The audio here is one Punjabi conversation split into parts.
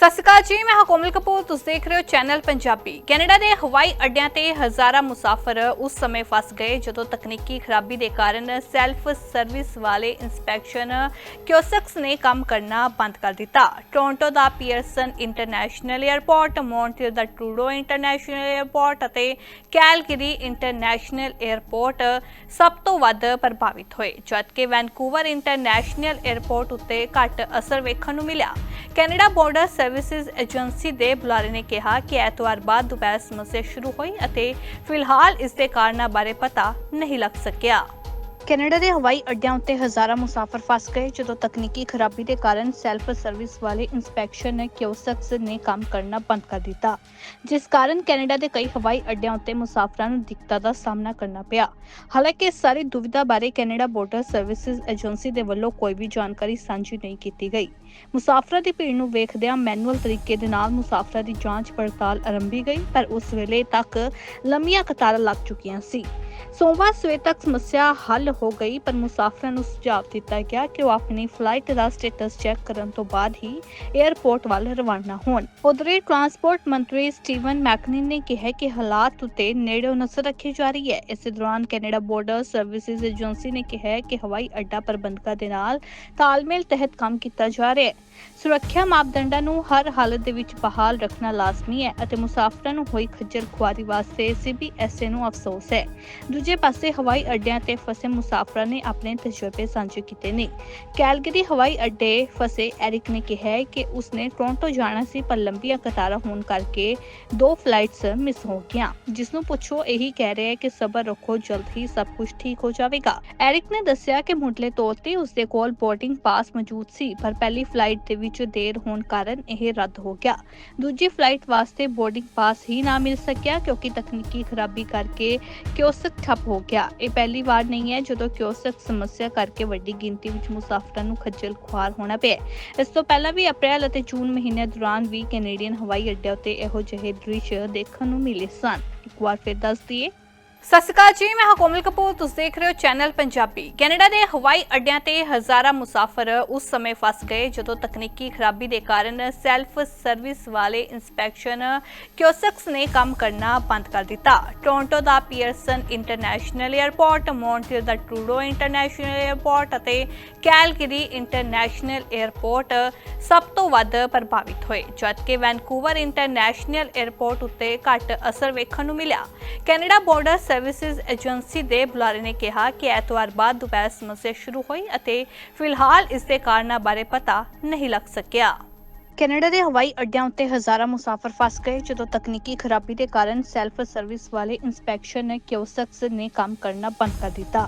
ਸਤਿ ਸ਼੍ਰੀ ਅਕਾਲ ਜੀ, ਮੈਂ ਹਕੋਮਲ ਕਪੂਰ, ਤੁਸੀਂ ਦੇਖ ਰਹੇ ਹੋ ਚੈਨਲ ਪੰਜਾਬੀ। ਕੈਨੇਡਾ ਦੇ ਹਵਾਈ ਅੱਡਿਆਂ ਤੇ ਹਜ਼ਾਰਾਂ ਮੁਸਾਫਰ ਉਸ ਸਮੇਂ ਫਸ ਗਏ ਜਦੋਂ ਤਕਨੀਕੀ ਖਰਾਬੀ ਦੇ ਕਾਰਨ ਸੈਲਫ ਸਰਵਿਸ ਵਾਲੇ ਇਨਸਪੈਕਸ਼ਨ ਕਿਓਸਕਸ ਨੇ ਕੰਮ ਕਰਨਾ ਬੰਦ ਕਰ ਦਿੱਤਾ। ਟੋਰਾਂਟੋ ਦਾ ਪੀਅਰਸਨ ਇੰਟਰਨੈਸ਼ਨਲ 에ਅਰਪੋਰਟ ਮੌਂਟਰੀਅਲ ਦਾ ਟਰੂਡੋ ਇੰਟਰਨੈਸ਼ਨਲ 에ਅਰਪੋਰਟ ਅਤੇ ਕੈਲਗਰੀ ਇੰਟਰਨੈਸ਼ਨਲ 에ਅਰਪੋਰਟ ਸਭ ਤੋਂ ਵੱਧ ਪ੍ਰਭਾਵਿਤ ਹੋਏ, ਜਦਕਿ ਵੈਨਕੂਵਰ ਇੰਟਰਨੈਸ਼ਨਲ 에ਅਰਪੋਰਟ ਉੱਤੇ ਘੱਟ ਅਸਰ ਵੇਖਣ ਨੂੰ ਮਿਲਿਆ। ਕੈਨੇਡਾ ਬਾਰਡਰ ਸਰਵਿਸਿਜ਼ ਏਜੰਸੀ ਦੇ ਬੁਲਾਰੇ ਨੇ ਕਿਹਾ ਕਿ ਐਤਵਾਰ ਬਾਅਦ ਦੁਪਹਿਰ ਸਮੱਸਿਆ ਸ਼ੁਰੂ ਹੋਈ ਅਤੇ ਫਿਲਹਾਲ ਇਸ ਦੇ ਕਾਰਨਾਂ ਬਾਰੇ ਪਤਾ ਨਹੀਂ ਲੱਗ ਸਕਿਆ। ਕੈਨੇਡਾ ਦੇ ਹਵਾਈ ਅੱਡਿਆਂ ਉੱਤੇ ਹਜ਼ਾਰਾਂ ਮੁਸਾਫਰ ਫਸ ਗਏ ਜਦੋਂ ਤਕਨੀਕੀ ਖਰਾਬੀ ਦੇ ਕਾਰਨ ਸੈਲਫ ਸਰਵਿਸ ਵਾਲੇ ਇਨਸਪੈਕਸ਼ਨ ਕਿਓਸਕਸ ਨੇ ਕੰਮ ਕਰਨਾ ਬੰਦ ਕਰ ਦਿੱਤਾ, ਜਿਸ ਕਾਰਨ ਕੈਨੇਡਾ ਦੇ ਕਈ ਹਵਾਈ ਅੱਡਿਆਂ ਉੱਤੇ ਮੁਸਾਫਰਾਂ ਨੂੰ ਦਿੱਕਤਾਂ ਦਾ ਸਾਹਮਣਾ ਕਰਨਾ ਪਿਆ। ਹਾਲਾਂਕਿ ਇਸ ਸਾਰੀ ਦੁਵਿਧਾ ਬਾਰੇ ਕੈਨੇਡਾ ਬਾਰਡਰ ਸਰਵਿਸਿਜ਼ ਏਜੰਸੀ ਦੇ ਵੱਲੋਂ ਕੋਈ ਵੀ ਜਾਣਕਾਰੀ ਸਾਂਝੀ ਨਹੀਂ ਕੀਤੀ ਗਈ। ਮੁਸਾਫਰਾਂ ਦੀ ਭੀੜ ਨੂੰ ਵੇਖਦਿਆਂ ਮੈਨੂਅਲ ਤਰੀਕੇ ਦੇ ਨਾਲ ਮੁਸਾਫਰਾਂ ਦੀ ਜਾਂਚ ਪੜਤਾਲ ਆਰੰਭੀ ਗਈ, ਪਰ ਉਸ ਵੇਲੇ ਤੱਕ ਲੰਮੀਆਂ ਕਤਾਰਾਂ ਲੱਗ ਚੁੱਕੀਆਂ ਸੀ। ਸੋਮਵਾਰ ਸਵੇਰ ਤੱਕ ਸਮੱਸਿਆ ਹੱਲ ਹੋ ਗਈ, ਪਰ ਮੁਸਾਫਰਾਂ ਨੂੰ ਸੁਝਾਅ ਦਿੱਤਾ ਗਿਆ ਕਿ ਉਹ ਆਪਣੀ ਫਲਾਈਟ ਦਾ ਸਟੇਟਸ ਚੈੱਕ ਕਰਨ ਤੋਂ ਬਾਅਦ ਹੀ 에ਅਰਪੋਰਟ ਵੱਲ ਰਵਾਨਾ ਹੋਣ। ਉਧਰੇ ਟਰਾਂਸਪੋਰਟ ਮੰਤਰੀ ਸਟੀਵਨ ਮੈਕਨਿਨ ਨੇ ਕਿਹਾ ਕਿ ਹਾਲਾਤ ਉਤੇ ਨੇੜਿਓਂ ਨਜ਼ਰ ਰੱਖੀ ਜਾ ਰਹੀ ਹੈ। ਇਸੇ ਦੌਰਾਨ ਕੈਨੇਡਾ ਬਾਰਡਰ ਸਰਵਿਸਿਜ਼ ਏਜੰਸੀ ਨੇ ਕਿਹਾ ਕਿ ਹਵਾਈ ਅੱਡਾ ਪ੍ਰਬੰਧਕਾਂ ਦੇ ਨਾਲ ਤਾਲਮੇਲ ਤਹਿਤ ਕੰਮ ਕੀਤਾ ਜਾ ਰਿਹਾ ਹੈ। ਸੁਰੱਖਿਆ ਮਾਪਦੰਡਾਂ ਨੂੰ ਹਰ ਹਾਲਤ ਦੇ ਵਿੱਚ ਬਹਾਲ ਰੱਖਣਾ ਲਾਜ਼ਮੀ ਹੈ ਅਤੇ ਮੁਸਾਫਰਾਂ ਨੂੰ ਹੋਈ ਖੱਜਲ ਖੁਆਰੀ ਵਾਸਤੇ ਸੀਬੀਐਸਏ ਨੂੰ ਅਫਸੋਸ ਹੈ। ਦੂਜੇ ਪਾਸੇ ਹਵਾਈ ਅੱਡਿਆਂ ਤੇ ਫਸੇ ਮੁਸਾਫਰਾਂ ਨੇ ਆਪਣੇ ਤਜਰਬੇ ਸਾਂਝੇ ਕੀਤੇ ਨੇ। ਕੈਲਗਰੀ ਹਵਾਈ ਅੱਡੇ ਫਸੇ ਐਰਿਕ ਨੇ ਕਿਹਾ ਹੈ ਕਿ ਉਸਨੇ ਟੋਰਾਂਟੋ ਜਾਣਾ ਸੀ, ਪਰ ਲੰਬੀਆਂ ਕਤਾਰਾਂ ਹੋਣ ਕਰਕੇ ਦੋ ਫਲਾਈਟਸ ਮਿਸ ਹੋ ਗਈਆਂ। ਜਿਸ ਨੂੰ ਪੁੱਛੋ, ਇਹੀ ਕਹਿ ਰਿਹਾ ਹੈ ਕਿ ਸਬਰ ਰੱਖੋ, ਜਲਦ ਹੀ ਸਭ ਕੁਝ ਠੀਕ ਹੋ ਜਾਵੇਗਾ। ਐਰਿਕ ਨੇ ਦੱਸਿਆ ਕਿ ਮੁੱਢਲੇ ਤੌਰ ਤੇ ਉਸਦੇ ਕੋਲ ਬੋਰਡਿੰਗ ਪਾਸ ਮੌਜੂਦ ਸੀ, ਪਰ ਪਹਿਲੀ ਫਲਾਈਟ ਦੇ ਵਿੱਚ ਦੇਰ ਹੋਣ ਕਾਰਨ ਇਹ ਰੱਦ ਹੋ ਗਿਆ। ਦੂਜੀ ਫਲਾਈਟ ਵਾਸਤੇ ਬੋਰਡਿੰਗ ਪਾਸ ਹੀ ਨਾ ਮਿਲ ਸਕਿਆ, ਕਿਉਂਕਿ ਤਕਨੀਕੀ ਖਰਾਬੀ ਕਰਕੇ ਕਿਓਸਕ ਠੱਪ ਹੋ ਗਿਆ। ਇਹ ਪਹਿਲੀ ਵਾਰ ਨਹੀਂ ਹੈ ਜਦੋਂ ਕਿਓਸਕ ਸਮੱਸਿਆ ਕਰਕੇ ਵੱਡੀ ਗਿਣਤੀ ਵਿੱਚ ਮੁਸਾਫਰਾਂ ਨੂੰ ਖੱਜਲ ਖੁਆਰ ਹੋਣਾ ਪਿਆ ਇਸ ਤੋਂ ਪਹਿਲਾਂ ਵੀ ਅਪ੍ਰੈਲ ਅਤੇ ਜੂਨ ਮਹੀਨੇ ਦੌਰਾਨ ਵੀ ਕੈਨੇਡੀਅਨ ਹਵਾਈ ਅੱਡਿਆਂ ਉੱਤੇ ਇਹੋ ਜਿਹੇ ਦ੍ਰਿਸ਼ ਦੇਖਣ ਨੂੰ ਮਿਲੇ ਸਨ। ਇੱਕ ਵਾਰ ਫਿਰ ਦੱਸ ਦਈਏ ਸਤਿ ਸ਼੍ਰੀ ਅਕਾਲ ਜੀ, ਮੈਂ ਹਾਂ ਕੋਮਲ ਕਪੂਰ, ਤੁਸੀਂ ਦੇਖ ਰਹੇ ਹੋ ਚੈਨਲ ਪੰਜਾਬੀ। ਕੈਨੇਡਾ ਦੇ ਹਵਾਈ ਅੱਡਿਆਂ ਤੇ ਹਜ਼ਾਰਾਂ ਮੁਸਾਫਰ ਉਸ ਸਮੇਂ ਫਸ ਗਏ ਜਦੋਂ ਤਕਨੀਕੀ ਖਰਾਬੀ ਦੇ ਕਾਰਨ ਸੈਲਫ ਸਰਵਿਸ ਵਾਲੇ ਇਨਸਪੈਕਸ਼ਨ ਕਿਓਸਕਸ ਨੇ ਕੰਮ ਕਰਨਾ ਬੰਦ ਕਰ ਦਿੱਤਾ। ਟੋਰਾਂਟੋ ਦਾ ਪੀਅਰਸਨ ਇੰਟਰਨੈਸ਼ਨਲ 에ਅਰਪੋਰਟ ਮੌਂਟਰੀਅਲ ਦਾ ਟਰੂਡੋ ਇੰਟਰਨੈਸ਼ਨਲ 에ਅਰਪੋਰਟ ਅਤੇ ਕੈਲਗਰੀ ਇੰਟਰਨੈਸ਼ਨਲ 에ਅਰਪੋਰਟ ਸਭ ਤੋਂ ਵੱਧ ਪ੍ਰਭਾਵਿਤ ਹੋਏ, ਜਦਕਿ ਵੈਨਕੂਵਰ ਇੰਟਰਨੈਸ਼ਨਲ 에ਅਰਪੋਰਟ ਉੱਤੇ ਘੱਟ ਅਸਰ ਵੇਖਣ ਨੂੰ ਮਿਲਿਆ। ਕੈਨੇਡਾ ਬਾਰਡਰ ਸਰਵਿਸਿਜ਼ ਏਜੰਸੀ ਦੇ ਬੁਲਾਰੇ ਨੇ ਕਿਹਾ ਕਿ ਐਤਵਾਰ ਬਾਅਦ ਦੁਪਹਿਰ ਸਮੱਸਿਆ ਸ਼ੁਰੂ ਹੋਈ ਅਤੇ ਫਿਲਹਾਲ ਇਸ ਦੇ ਕਾਰਨਾਂ ਬਾਰੇ ਪਤਾ ਨਹੀਂ ਲੱਗ ਸਕਿਆ। ਕੈਨੇਡਾ ਦੇ ਹਵਾਈ ਅੱਡਿਆਂ ਉੱਤੇ ਹਜ਼ਾਰਾਂ ਮੁਸਾਫਰ ਫਸ ਗਏ, ਜਦੋਂ ਤਕਨੀਕੀ ਖਰਾਬੀ ਦੇ ਕਾਰਨ ਸੈਲਫ ਸਰਵਿਸ ਵਾਲੇ ਇਨਸਪੈਕਸ਼ਨ ਕਿਓਸਕਸ ਨੇ ਕੰਮ ਕਰਨਾ ਬੰਦ ਕਰ ਦਿੱਤਾ,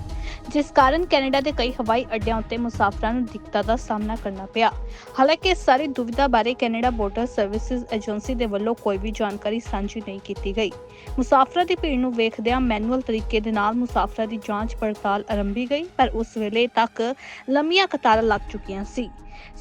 ਜਿਸ ਕਾਰਨ ਕੈਨੇਡਾ ਦੇ ਕਈ ਹਵਾਈ ਅੱਡਿਆਂ ਉੱਤੇ ਮੁਸਾਫਰਾਂ ਨੂੰ ਦਿੱਕਤਾਂ ਦਾ ਸਾਹਮਣਾ ਕਰਨਾ ਪਿਆ। ਹਾਲਾਂਕਿ ਇਸ ਸਾਰੀ ਦੁਵਿਧਾ ਬਾਰੇ ਕੈਨੇਡਾ ਬਾਰਡਰ ਸਰਵਿਸਿਜ਼ ਏਜੰਸੀ ਦੇ ਵੱਲੋਂ ਕੋਈ ਵੀ ਜਾਣਕਾਰੀ ਸਾਂਝੀ ਨਹੀਂ ਕੀਤੀ ਗਈ। ਮੁਸਾਫਰਾਂ ਦੀ ਭੀੜ ਨੂੰ ਵੇਖਦਿਆਂ ਮੈਨੂਅਲ ਤਰੀਕੇ ਦੇ ਨਾਲ ਮੁਸਾਫਰਾਂ ਦੀ ਜਾਂਚ ਪੜਤਾਲ ਆਰੰਭੀ ਗਈ, ਪਰ ਉਸ ਵੇਲੇ ਤੱਕ ਲੰਮੀਆਂ ਕਤਾਰਾਂ ਲੱਗ ਚੁੱਕੀਆਂ ਸੀ।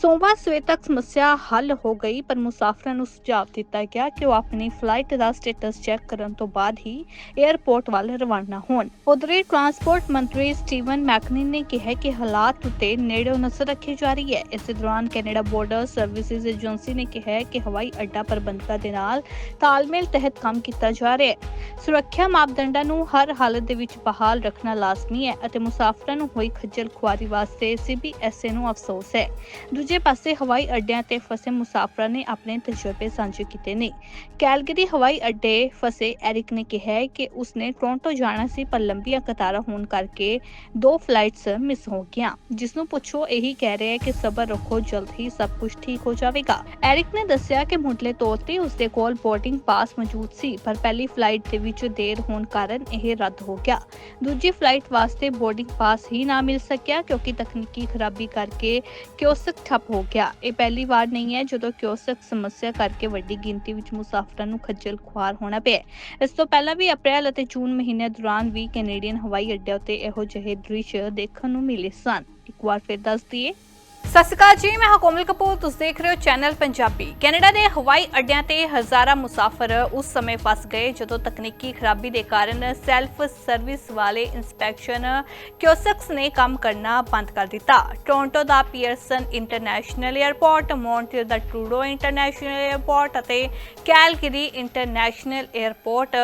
ਸੋਮਵਾਰ ਸਵੇਰ ਤੱਕ ਸਮੱਸਿਆ ਹੱਲ ਹੋ ਗਈ, ਪਰ ਮੁਸਾਫਰਾਂ ਨੂੰ ਸੁਝਾਅ ਦਿੱਤਾ ਗਿਆ ਕਿ ਉਹ ਆਪਣੀ ਫਲਾਈਟ ਦਾ ਸਟੇਟਸ ਚੈੱਕ ਕਰਨ ਤੋਂ ਬਾਅਦ ਹੀ 에ਅਰਪੋਰਟ ਵੱਲ ਰਵਾਨਾ ਹੋਣ। ਉਧਰੇ ਟਰਾਂਸਪੋਰਟ ਮੰਤਰੀ ਸਟੀਵਨ ਮੈਕਨਿਨ ਨੇ ਕਿਹਾ ਕਿ ਹਾਲਾਤ ਉਤੇ ਨੇੜਿਓਂ ਨਜ਼ਰ ਰੱਖੀ ਜਾ ਰਹੀ ਹੈ। ਇਸੇ ਦੌਰਾਨ ਕੈਨੇਡਾ ਬਾਰਡਰ ਸਰਵਿਸਿਜ਼ ਏਜੰਸੀ ਨੇ ਕਿਹਾ ਕਿ ਹਵਾਈ ਅੱਡਾ ਪ੍ਰਬੰਧਕਾਂ ਦੇ ਨਾਲ ਤਾਲਮੇਲ ਤਹਿਤ ਕੰਮ ਕੀਤਾ ਜਾ ਰਿਹਾ ਹੈ। ਸੁਰੱਖਿਆ ਮਾਪਦੰਡਾਂ ਨੂੰ ਹਰ ਹਾਲਤ ਦੇ ਵਿੱਚ ਬਹਾਲ ਰੱਖਣਾ ਲਾਜ਼ਮੀ ਹੈ ਅਤੇ ਮੁਸਾਫਰਾਂ ਨੂੰ ਹੋਈ ਖੱਜਲ ਖੁਆਰੀ ਵਾਸਤੇ ਸੀਬੀਐਸਏ ਨੂੰ ਅਫਸੋਸ ਹੈ। ਦੂਜੇ ਪਾਸੇ ਹਵਾਈ ਅੱਡਿਆਂ ਤੇ ਫਸੇ ਮੁਸਾਫਰਾਂ ਨੇ ਆਪਣੇ ਤਜਰਬੇ ਸਾਂਝੇ ਕੀਤੇ ਨੇ। ਕੈਲਗਰੀ ਹਵਾਈ ਅੱਡੇ ਫਸੇ ਐਰਿਕ ਨੇ ਕਿਹਾ ਕਿ ਉਸਨੇ ਟੋਰਾਂਟੋ ਜਾਣਾ ਸੀ ਪਰ ਲੰਬੀਆਂ ਕਤਾਰਾਂ ਹੋਣ ਕਰਕੇ ਦੋ ਫਲਾਈਟਸ ਮਿਸ ਹੋ ਗਈਆਂ। ਜਿਸ ਨੂੰ ਪੁੱਛੋ, ਇਹੀ ਕਹਿ ਰਿਹਾ ਹੈ ਕਿ ਸਬਰ ਰੱਖੋ, ਜਲਦ ਹੀ ਸਭ ਕੁਝ ਠੀਕ ਹੋ ਜਾਵੇਗਾ। ਐਰਿਕ ਨੇ ਦੱਸਿਆ ਕਿ ਮੁੱਢਲੇ ਤੌਰ ਤੇ ਉਸਦੇ ਕੋਲ ਬੋਰਡਿੰਗ ਪਾਸ ਮੌਜੂਦ ਸੀ, ਪਰ ਪਹਿਲੀ ਫਲਾਈਟ ਦੇ ਵਿੱਚ ਦੇਰ ਹੋਣ ਕਾਰਨ ਇਹ ਰੱਦ ਹੋ ਗਿਆ। ਦੂਜੀ ਫਲਾਈਟ ਵਾਸਤੇ ਬੋਰਡਿੰਗ ਪਾਸ ਹੀ ਨਾ ਮਿਲ ਸਕਿਆ ਕਿਉਂਕਿ ਤਕਨੀਕੀ ਖਰਾਬੀ ਕਰਕੇ ਕਿਓਸਕ ਠੱਪ ਹੋ ਗਿਆ। ਇਹ ਪਹਿਲੀ ਵਾਰ ਨਹੀਂ ਹੈ ਜਦੋਂ ਕਿਓਸਕ ਸਮੱਸਿਆ ਕਰਕੇ ਵੱਡੀ ਗਿਣਤੀ ਵਿੱਚ ਮੁਸਾਫਰਾਂ ਨੂੰ ਖੱਜਲ ਖੁਆਰ ਹੋਣਾ ਪਿਆ ਇਸ ਤੋਂ ਪਹਿਲਾਂ ਵੀ ਅਪ੍ਰੈਲ ਅਤੇ ਜੂਨ ਮਹੀਨੇ ਦੌਰਾਨ ਵੀ ਕੈਨੇਡੀਅਨ ਹਵਾਈ ਅੱਡਿਆਂ ਉੱਤੇ ਇਹੋ ਜਿਹੇ ਦ੍ਰਿਸ਼ ਦੇਖਣ ਨੂੰ ਮਿਲੇ ਸਨ। ਇੱਕ ਵਾਰ ਫਿਰ ਦੱਸ ਦਈਏ ਸਤਿ ਸ਼੍ਰੀ ਅਕਾਲ ਜੀ, ਮੈਂ ਹਾਂ ਕੋਮਲ ਕਪੂਰ, ਤੁਸੀਂ ਦੇਖ ਰਹੇ ਹੋ ਚੈਨਲ ਪੰਜਾਬੀ। ਕੈਨੇਡਾ ਦੇ ਹਵਾਈ ਅੱਡਿਆਂ ਤੇ ਹਜ਼ਾਰਾਂ ਮੁਸਾਫਰ ਉਸ ਸਮੇਂ ਫਸ ਗਏ ਜਦੋਂ ਤਕਨੀਕੀ ਖਰਾਬੀ ਦੇ ਕਾਰਨ ਸੈਲਫ ਸਰਵਿਸ ਵਾਲੇ ਇਨਸਪੈਕਸ਼ਨ ਕਿਓਸਕਸ ਨੇ ਕੰਮ ਕਰਨਾ ਬੰਦ ਕਰ ਦਿੱਤਾ। ਟੋਰਾਂਟੋ ਦਾ ਪੀਅਰਸਨ ਇੰਟਰਨੈਸ਼ਨਲ 에ਅਰਪੋਰਟ ਮੌਂਟਰੀਅਲ ਦਾ ਟਰੂਡੋ ਇੰਟਰਨੈਸ਼ਨਲ 에ਅਰਪੋਰਟ ਅਤੇ ਕੈਲਗਰੀ ਇੰਟਰਨੈਸ਼ਨਲ 에ਅਰਪੋਰਟ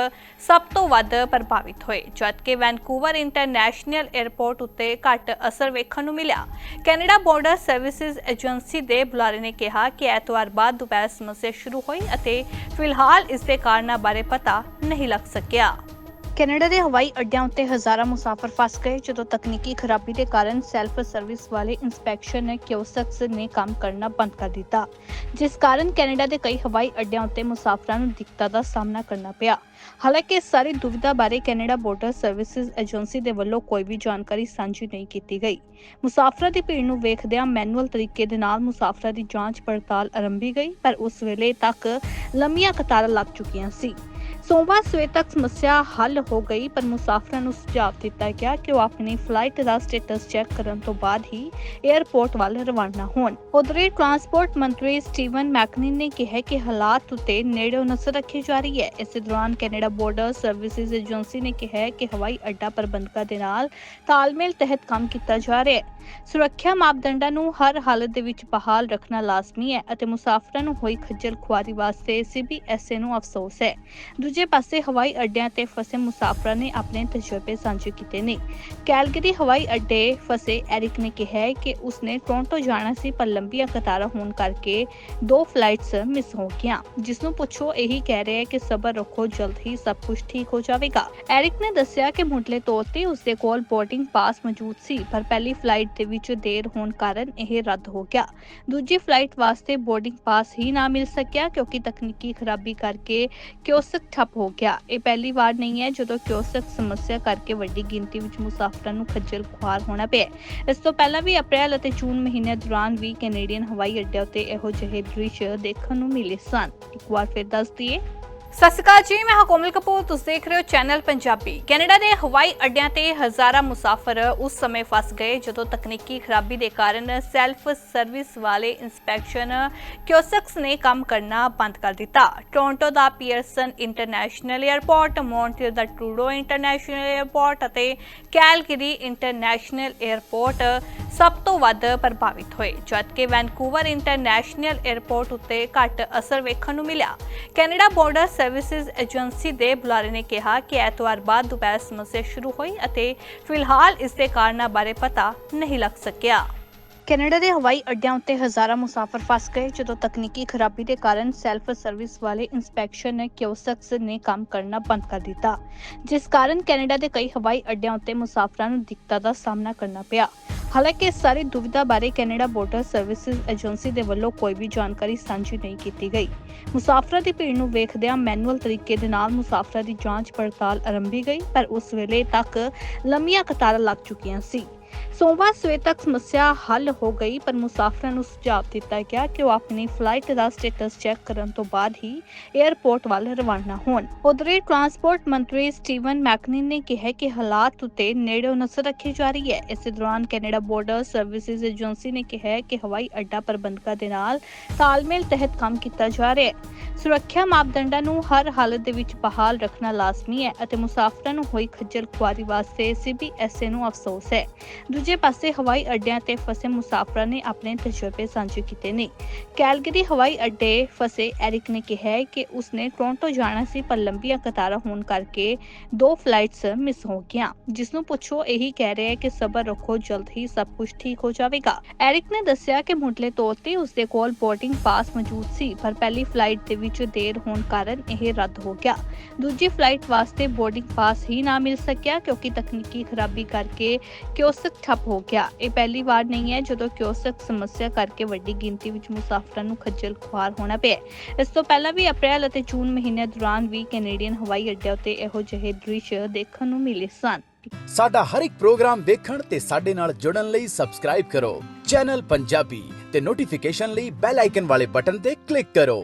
ਸਭ ਤੋਂ ਵੱਧ ਪ੍ਰਭਾਵਿਤ ਹੋਏ, ਜਦਕਿ ਵੈਨਕੂਵਰ ਇੰਟਰਨੈਸ਼ਨਲ 에ਅਰਪੋਰਟ ਉੱਤੇ ਘੱਟ ਅਸਰ ਵੇਖਣ ਨੂੰ ਮਿਲਿਆ। ਕੈਨੇਡਾ ਬਾਰਡਰ ਸਰਵਿਸਿਜ਼ ਏਜੰਸੀ ਦੇ ਬੁਲਾਰੇ ਨੇ ਕਿਹਾ ਕਿ ਐਤਵਾਰ ਬਾਅਦ ਦੁਪਹਿਰ ਸਮੱਸਿਆ ਸ਼ੁਰੂ ਹੋਈ ਅਤੇ ਫਿਲਹਾਲ ਇਸ ਦੇ ਕਾਰਨਾਂ ਬਾਰੇ ਪਤਾ ਨਹੀਂ ਲੱਗ ਸਕਿਆ। ਕੈਨੇਡਾ ਦੇ ਹਵਾਈ ਅੱਡਿਆਂ ਉੱਤੇ ਹਜ਼ਾਰਾਂ ਮੁਸਾਫਰ ਫਸ ਗਏ, ਜਦੋਂ ਤਕਨੀਕੀ ਖਰਾਬੀ ਦੇ ਕਾਰਨ ਸੈਲਫ ਸਰਵਿਸ ਵਾਲੇ ਇਨਸਪੈਕਸ਼ਨ ਕਿਓਸਕਸ ਨੇ ਕੰਮ ਕਰਨਾ ਬੰਦ ਕਰ ਦਿੱਤਾ, ਜਿਸ ਕਾਰਨ ਕੈਨੇਡਾ ਦੇ ਕਈ ਹਵਾਈ ਅੱਡਿਆਂ ਉੱਤੇ ਮੁਸਾਫਰਾਂ ਨੂੰ ਦਿੱਕਤਾਂ ਦਾ ਸਾਹਮਣਾ ਕਰਨਾ ਪਿਆ। ਹਾਲਾਂਕਿ ਇਸ ਸਾਰੀ ਦੁਵਿਧਾ ਬਾਰੇ ਕੈਨੇਡਾ ਬਾਰਡਰ ਸਰਵਿਸਿਜ਼ ਏਜੰਸੀ ਦੇ ਵੱਲੋਂ ਕੋਈ ਵੀ ਜਾਣਕਾਰੀ ਸਾਂਝੀ ਨਹੀਂ ਕੀਤੀ ਗਈ। ਮੁਸਾਫਰਾਂ ਦੀ ਭੀੜ ਨੂੰ ਵੇਖਦਿਆਂ ਮੈਨੂਅਲ ਤਰੀਕੇ ਦੇ ਨਾਲ ਮੁਸਾਫਰਾਂ ਦੀ ਜਾਂਚ ਪੜਤਾਲ ਆਰੰਭੀ ਗਈ, ਪਰ ਉਸ ਵੇਲੇ ਤੱਕ ਲੰਮੀਆਂ ਕਤਾਰਾਂ ਲੱਗ ਚੁੱਕੀਆਂ ਸੀ। ਸੋਮਵਾਰ ਸਵੇਰ ਤੱਕ ਸਮੱਸਿਆ ਹੱਲ ਹੋ ਗਈ, ਪਰ ਮੁਸਾਫਰਾਂ ਨੂੰ ਸੁਝਾਅ ਦਿੱਤਾ ਗਿਆ ਕਿ ਉਹ ਆਪਣੀ ਫਲਾਈਟ ਦਾ ਸਟੇਟਸ ਚੈੱਕ ਕਰਨ ਤੋਂ ਬਾਅਦ ਹੀ 에ਅਰਪੋਰਟ ਵੱਲ ਰਵਾਨਾ ਹੋਣ। ਉਧਰੇ ਟਰਾਂਸਪੋਰਟ ਮੰਤਰੀ ਸਟੀਵਨ ਮੈਕਨਿਨ ਨੇ ਕਿਹਾ ਕਿ ਹਾਲਾਤ ਉਤੇ ਨੇੜਿਓਂ ਨਜ਼ਰ ਰੱਖੀ ਜਾ ਰਹੀ ਹੈ। ਇਸੇ ਦੌਰਾਨ ਕੈਨੇਡਾ ਬਾਰਡਰ ਸਰਵਿਸਿਜ਼ ਏਜੰਸੀ ਨੇ ਕਿਹਾ ਕਿ ਹਵਾਈ ਅੱਡਾ ਪ੍ਰਬੰਧਕਾਂ ਦੇ ਨਾਲ ਤਾਲਮੇਲ ਤਹਿਤ ਕੰਮ ਕੀਤਾ ਜਾ ਰਿਹਾ ਹੈ। ਸੁਰੱਖਿਆ ਮਾਪਦੰਡਾਂ ਨੂੰ ਹਰ ਹਾਲਤ ਦੇ ਵਿੱਚ ਬਹਾਲ ਰੱਖਣਾ ਲਾਜ਼ਮੀ ਹੈ ਅਤੇ ਮੁਸਾਫਰਾਂ ਨੂੰ ਹੋਈ ਖੱਜਲ ਖੁਆਰੀ ਵਾਸਤੇ ਸੀਬੀਐਸਏ ਨੂੰ ਅਫਸੋਸ ਹੈ। ਦੂਜੇ ਪਾਸੇ ਹਵਾਈ ਅੱਡਿਆਂ ਤੇ ਫਸੇ ਮੁਸਾਫਰਾਂ ਨੇ ਆਪਣੇ ਤਜਰਬੇ ਸਾਂਝੇ ਕੀਤੇ ਨੇ। ਕੈਲਗਰੀ ਹਵਾਈ ਅੱਡੇ ਫਸੇ ਐਰਿਕ ਨੇ ਕਿਹਾ ਹੈ ਕਿ ਉਸਨੇ ਟੋਰਾਂਟੋ ਜਾਣਾ ਸੀ, ਪਰ ਲੰਬੀਆਂ ਕਤਾਰਾਂ ਹੋਣ ਕਰਕੇ ਦੋ ਫਲਾਈਟਸ ਮਿਸ ਹੋ ਗਈਆਂ। ਜਿਸ ਨੂੰ ਪੁੱਛੋ, ਇਹੀ ਕਹਿ ਰਿਹਾ ਹੈ ਕਿ ਸਬਰ ਰੱਖੋ, ਜਲਦ ਹੀ ਸਭ ਕੁਝ ਠੀਕ ਹੋ ਜਾਵੇਗਾ। ਐਰਿਕ ਨੇ ਦੱਸਿਆ ਕਿ ਮੁੱਢਲੇ ਤੌਰ ਤੇ ਉਸਦੇ ਕੋਲ ਬੋਰਡਿੰਗ ਪਾਸ ਮੌਜੂਦ ਸੀ, ਪਰ ਪਹਿਲੀ ਫਲਾਈਟ ਦੇ ਵਿੱਚ ਦੇਰ ਹੋਣ ਕਾਰਨ ਇਹ ਰੱਦ ਹੋ ਗਿਆ। ਦੂਜੀ ਫਲਾਈਟ ਵਾਸਤੇ ਬੋਰਡਿੰਗ ਪਾਸ ਹੀ ਨਾ ਮਿਲ ਸਕਿਆ, ਕਿਉਂਕਿ ਤਕਨੀਕੀ ਖਰਾਬੀ ਕਰਕੇ ਕਿਓਸਕ ਠੱਪ ਹੋ ਗਿਆ। ਇਹ ਪਹਿਲੀ ਵਾਰ ਨਹੀਂ ਹੈ ਜਦੋਂ ਕਿਓਸਕ ਸਮੱਸਿਆ ਕਰਕੇ ਵੱਡੀ ਗਿਣਤੀ ਵਿੱਚ ਮੁਸਾਫਰਾਂ ਨੂੰ ਖੱਜਲ ਖੁਆਰ ਹੋਣਾ ਪਿਆ ਇਸ ਤੋਂ ਪਹਿਲਾਂ ਵੀ ਅਪ੍ਰੈਲ ਅਤੇ ਜੂਨ ਮਹੀਨੇ ਦੌਰਾਨ ਵੀ ਕੈਨੇਡੀਅਨ ਹਵਾਈ ਅੱਡਿਆਂ ਉੱਤੇ ਇਹੋ ਜਿਹੇ ਦ੍ਰਿਸ਼ ਦੇਖਣ ਨੂੰ ਮਿਲੇ ਸਨ। ਇੱਕ ਵਾਰ ਫਿਰ ਦੱਸ ਦਈਏ ਸਤਿ ਸ਼੍ਰੀ ਅਕਾਲ ਜੀ, ਮੈਂ ਹਾਂ ਕੋਮਲ ਕਪੂਰ, ਤੁਸੀਂ ਦੇਖ ਰਹੇ ਹੋ ਚੈਨਲ ਪੰਜਾਬੀ। ਕੈਨੇਡਾ ਦੇ ਹਵਾਈ ਅੱਡਿਆਂ ਤੇ ਹਜ਼ਾਰਾਂ ਮੁਸਾਫਰ ਉਸ ਸਮੇਂ ਫਸ ਗਏ ਜਦੋਂ ਤਕਨੀਕੀ ਖਰਾਬੀ ਦੇ ਕਾਰਨ ਸੈਲਫ ਸਰਵਿਸ ਵਾਲੇ ਇਨਸਪੈਕਸ਼ਨ ਕਿਓਸਕਸ ਨੇ ਕੰਮ ਕਰਨਾ ਬੰਦ ਕਰ ਦਿੱਤਾ। ਟੋਰਾਂਟੋ ਦਾ ਪੀਅਰਸਨ ਇੰਟਰਨੈਸ਼ਨਲ 에ਅਰਪੋਰਟ ਮੌਂਟਰੀਅਲ ਦਾ ਟਰੂਡੋ ਇੰਟਰਨੈਸ਼ਨਲ 에ਅਰਪੋਰਟ ਅਤੇ ਕੈਲਗਰੀ ਇੰਟਰਨੈਸ਼ਨਲ 에ਅਰਪੋਰਟ ਸਭ ਤੋਂ ਵੱਧ ਪ੍ਰਭਾਵਿਤ ਹੋਏ, ਜਦਕਿ ਵੈਨਕੂਵਰ ਇੰਟਰਨੈਸ਼ਨਲ 에ਅਰਪੋਰਟ ਉੱਤੇ ਘੱਟ ਅਸਰ ਵੇਖਣ ਨੂੰ ਮਿਲਿਆ। ਕੈਨੇਡਾ ਬਾਰਡਰ ਸਰਵਿਸਿਜ਼ ਏਜੰਸੀ ਦੇ ਬੁਲਾਰੇ ਨੇ ਕਿਹਾ ਕਿ ਐਤਵਾਰ ਬਾਅਦ ਦੁਪਹਿਰ ਸਮੱਸਿਆ ਸ਼ੁਰੂ ਹੋਈ ਅਤੇ ਫਿਲਹਾਲ ਇਸ ਦੇ ਕਾਰਨਾਂ ਬਾਰੇ ਪਤਾ ਨਹੀਂ ਲੱਗ ਸਕਿਆ। ਕੈਨੇਡਾ ਦੇ ਹਵਾਈ ਅੱਡਿਆਂ ਉੱਤੇ ਹਜ਼ਾਰਾਂ ਮੁਸਾਫਰ ਫਸ ਗਏ, ਜਦੋਂ ਤਕਨੀਕੀ ਖਰਾਬੀ ਦੇ ਕਾਰਨ ਸੈਲਫ ਸਰਵਿਸ ਵਾਲੇ ਇਨਸਪੈਕਸ਼ਨ ਕਿਓਸਕਸ ਨੇ ਕੰਮ ਕਰਨਾ ਬੰਦ ਕਰ ਦਿੱਤਾ, ਜਿਸ ਕਾਰਨ ਕੈਨੇਡਾ ਦੇ ਕਈ ਹਵਾਈ ਅੱਡਿਆਂ ਉੱਤੇ ਮੁਸਾਫਰਾਂ ਨੂੰ ਦਿੱਕਤਾਂ ਦਾ ਸਾਹਮਣਾ ਕਰਨਾ ਪਿਆ। ਹਾਲਾਂਕਿ ਇਸ ਸਾਰੀ ਦੁਵਿਧਾ ਬਾਰੇ ਕੈਨੇਡਾ ਬਾਰਡਰ ਸਰਵਿਸਿਜ਼ ਏਜੰਸੀ ਦੇ ਵੱਲੋਂ ਕੋਈ ਵੀ ਜਾਣਕਾਰੀ ਸਾਂਝੀ ਨਹੀਂ ਕੀਤੀ ਗਈ। ਮੁਸਾਫਰਾਂ ਦੀ ਭੀੜ ਨੂੰ ਵੇਖਦਿਆਂ ਮੈਨੂਅਲ ਤਰੀਕੇ ਦੇ ਨਾਲ ਮੁਸਾਫਰਾਂ ਦੀ ਜਾਂਚ ਪੜਤਾਲ ਆਰੰਭੀ ਗਈ, ਪਰ ਉਸ ਵੇਲੇ ਤੱਕ ਲੰਮੀਆਂ ਕਤਾਰਾਂ ਲੱਗ ਚੁੱਕੀਆਂ ਸੀ। ਸੋਮਵਾਰ ਸਵੇਰ ਤੱਕ ਸਮੱਸਿਆ ਹੱਲ ਹੋ ਗਈ, ਪਰ ਮੁਸਾਫਰਾਂ ਨੂੰ ਸੁਝਾਅ ਦਿੱਤਾ ਗਿਆ ਕਿ ਉਹ ਆਪਣੀ ਫਲਾਈਟ ਦਾ ਸਟੇਟਸ ਚੈੱਕ ਕਰਨ ਤੋਂ ਬਾਅਦ ਹੀ 에ਅਰਪੋਰਟ ਵੱਲ ਰਵਾਨਾ ਹੋਣ। ਉਧਰੇ ਟਰਾਂਸਪੋਰਟ ਮੰਤਰੀ ਸਟੀਵਨ ਮੈਕਨਿਨ ਨੇ ਕਿਹਾ ਕਿ ਹਾਲਾਤ ਉਤੇ ਨੇੜਿਓਂ ਨਜ਼ਰ ਰੱਖੀ ਜਾ ਰਹੀ ਹੈ। ਇਸੇ ਦੌਰਾਨ ਕੈਨੇਡਾ ਬਾਰਡਰ ਸਰਵਿਸਿਜ਼ ਏਜੰਸੀ ਨੇ ਕਿਹਾ ਕਿ ਹਵਾਈ ਅੱਡਾ ਪ੍ਰਬੰਧਕਾਂ ਦੇ ਨਾਲ ਤਾਲਮੇਲ ਤਹਿਤ ਕੰਮ ਕੀਤਾ ਜਾ ਰਿਹਾ ਹੈ। ਸੁਰੱਖਿਆ ਮਾਪਦੰਡਾਂ ਨੂੰ ਹਰ ਹਾਲਤ ਦੇ ਵਿੱਚ ਬਹਾਲ ਰੱਖਣਾ ਲਾਜ਼ਮੀ ਹੈ ਅਤੇ ਮੁਸਾਫਰਾਂ ਨੂੰ ਹੋਈ ਖੱਜਲ ਖੁਆਰੀ ਵਾਸਤੇ ਸੀਬੀਐਸਏ ਨੂੰ ਅਫਸੋਸ ਹੈ। ਦੂਜੇ ਪਾਸੇ ਹਵਾਈ ਅੱਡਿਆਂ ਤੇ ਫਸੇ ਮੁਸਾਫਰਾਂ ਨੇ ਆਪਣੇ ਤਜਰਬੇ ਸਾਂਝੇ ਕੀਤੇ ਨੇ। ਕੈਲਗਰੀ ਹਵਾਈ ਅੱਡੇ ਫਸੇ ਐਰਿਕ ਨੇ ਕਿਹਾ ਹੈ ਕਿ ਉਸਨੇ ਟੋਰਾਂਟੋ ਜਾਣਾ ਸੀ, ਪਰ ਲੰਬੀਆਂ ਕਤਾਰਾਂ ਹੋਣ ਕਰਕੇ ਦੋ ਫਲਾਈਟਸ ਮਿਸ ਹੋ ਗਈਆਂ। ਜਿਸ ਨੂੰ ਪੁੱਛੋ, ਇਹੀ ਕਹਿ ਰਿਹਾ ਹੈ ਕਿ ਸਬਰ ਰੱਖੋ, ਜਲਦ ਹੀ ਸਭ ਕੁਝ ਠੀਕ ਹੋ ਜਾਵੇਗਾ। ਐਰਿਕ ਨੇ ਦੱਸਿਆ ਕਿ ਮੁੱਢਲੇ ਤੌਰ ਤੇ ਉਸਦੇ ਕੋਲ ਬੋਰਡਿੰਗ ਪਾਸ ਮੌਜੂਦ ਸੀ, ਪਰ ਪਹਿਲੀ ਫਲਾਈਟ ਦੇ ਵਿੱਚ ਦੇਰ ਹੋਣ ਕਾਰਨ ਇਹ ਰੱਦ ਹੋ ਗਿਆ। ਦੂਜੀ ਫਲਾਈਟ ਵਾਸਤੇ ਬੋਰਡਿੰਗ ਪਾਸ ਹੀ ਨਾ ਮਿਲ ਸਕਿਆ, ਕਿਉਂਕਿ ਤਕਨੀਕੀ ਖਰਾਬੀ ਕਰਕੇ ਕਿਓਸਕ ਠੱਪ ਹੋ ਗਿਆ। ਇਹ ਪਹਿਲੀ ਵਾਰ ਨਹੀਂ ਹੈ ਜਦੋਂ ਕਿਓਸਕ ਸਮੱਸਿਆ ਕਰਕੇ ਵੱਡੀ ਗਿਣਤੀ ਵਿੱਚ ਮੁਸਾਫਰਾਂ ਨੂੰ ਖੱਜਲ ਖੁਆਰ ਹੋਣਾ ਪਿਆ ਇਸ ਤੋਂ ਪਹਿਲਾਂ ਵੀ ਅਪ੍ਰੈਲ ਅਤੇ ਜੂਨ ਮਹੀਨੇ ਦੌਰਾਨ ਵੀ ਕੈਨੇਡੀਅਨ ਹਵਾਈ ਅੱਡਿਆਂ ਉੱਤੇ ਇਹੋ ਜਿਹੇ ਦ੍ਰਿਸ਼ ਦੇਖਣ ਨੂੰ ਮਿਲੇ ਸਨ। ਸਾਡਾ ਹਰ ਇੱਕ ਪ੍ਰੋਗਰਾਮ ਦੇਖਣ ਤੇ ਸਾਡੇ ਨਾਲ ਜੁੜਨ ਲਈ ਸਬਸਕ੍ਰਾਈਬ ਕਰੋ। ਚੈਨਲ ਪੰਜਾਬੀ ਤੇ ਨੋਟੀਫਿਕੇਸ਼ਨ ਲਈ ਬੈਲ ਆਈਕਨ ਵਾਲੇ ਬਟਨ ਤੇ ਕਲਿੱਕ ਕਰੋ।